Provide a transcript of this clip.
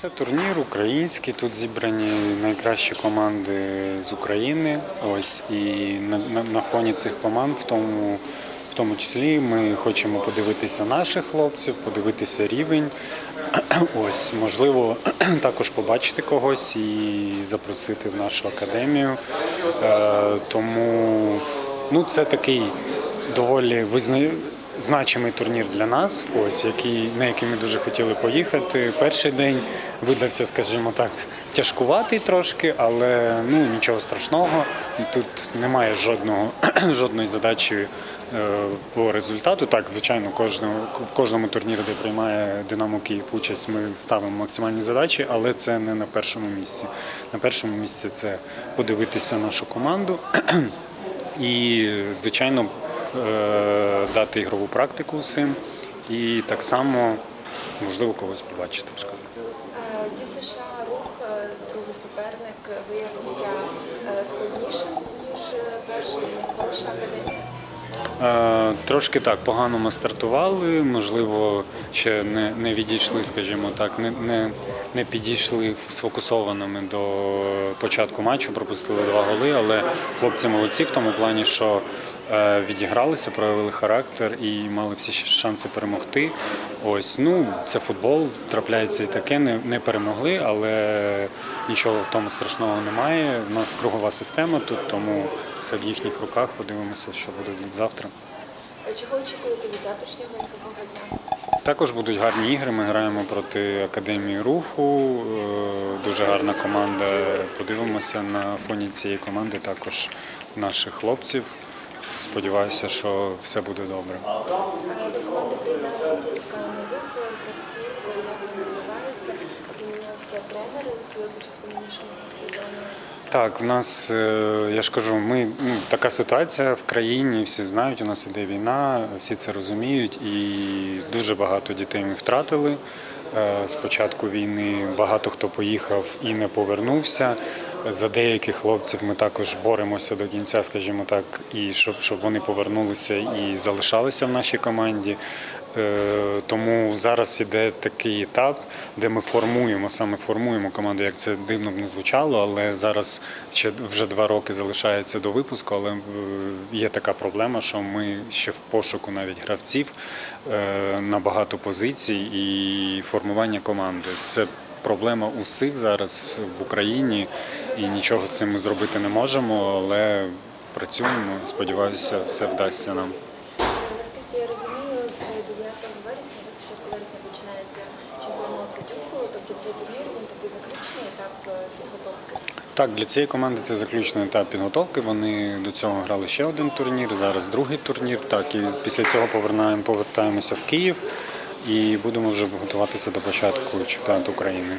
Це турнір український. Тут зібрані найкращі команди з України. Ось і на, на, на фоні цих команд в тому в тому числі, ми хочемо подивитися наших хлопців, подивитися рівень. Ось, можливо, також побачити когось і запросити в нашу академію. Е, тому ну, це такий доволі визна... значимий турнір для нас, ось який, на який ми дуже хотіли поїхати. Перший день видався, скажімо так, тяжкуватий трошки, але ну нічого страшного. Тут немає жодного жодної задачі е, по результату. Так, звичайно, кожного в кожному турнірі, де приймає Динамо Київ участь, ми ставимо максимальні задачі, але це не на першому місці. На першому місці це подивитися нашу команду і, звичайно, дати ігрову практику усім. І так само можливо когось побачити. в. Е, Ді США рух, е, другий суперник, е, виявився е, складнішим, ніж е, перший. В них хороша академія. Е, Трошки так погано ми стартували, можливо, ще не, не відійшли, скажімо так, не, не, не підійшли сфокусованими до початку матчу, пропустили два голи, але хлопці молодці в тому плані, що е, відігралися, проявили характер і мали всі шанси перемогти. Ось, ну, це футбол, трапляється і таке, не, не перемогли, але нічого в тому страшного немає. У нас кругова система тут, тому все в їхніх руках. Подивимося, що буде завтра. Е, Чого очікуєте від завтрашнього ігрового дня? Також будуть гарні ігри. Ми граємо проти академії руху. Е, Дуже гарна команда. Подивимося на фоні цієї команди також наших хлопців. Сподіваюся, що все буде добре. До команди приєдналося кілька нових е, гравців, е, як вони вливаються. Помінявся тренер з початку нинішнього сезону. Так, в нас, е, я ж кажу, ми ну, така ситуація в країні, всі знають, у нас іде війна, всі це розуміють, і дуже багато дітей ми втратили. Е, З початку війни багато хто поїхав і не повернувся. За деяких хлопців ми також боремося до кінця, скажімо так, і щоб, щоб вони повернулися і залишалися в нашій команді. Е, Тому зараз іде такий етап, де ми формуємо, саме формуємо команду, як це дивно б не звучало, але зараз ще вже два роки залишається до випуску, але е, є така проблема, що ми ще в пошуку навіть гравців е, на багато позицій і формування команди. Це проблема усіх зараз в Україні, і нічого з цим ми зробити не можемо, але працюємо. Сподіваюся, все вдасться нам. Наскільки я розумію, з 9 вересня, з початку вересня починається чемпіонат Дюфу, тобто цей турнір він такий заключний етап е, підготовки. Так, для цієї команди це заключний етап підготовки. Вони до цього грали ще один турнір, зараз другий турнір. Так, і після цього повернаємо, повертаємося в Київ і будемо вже готуватися до початку чемпіонату України.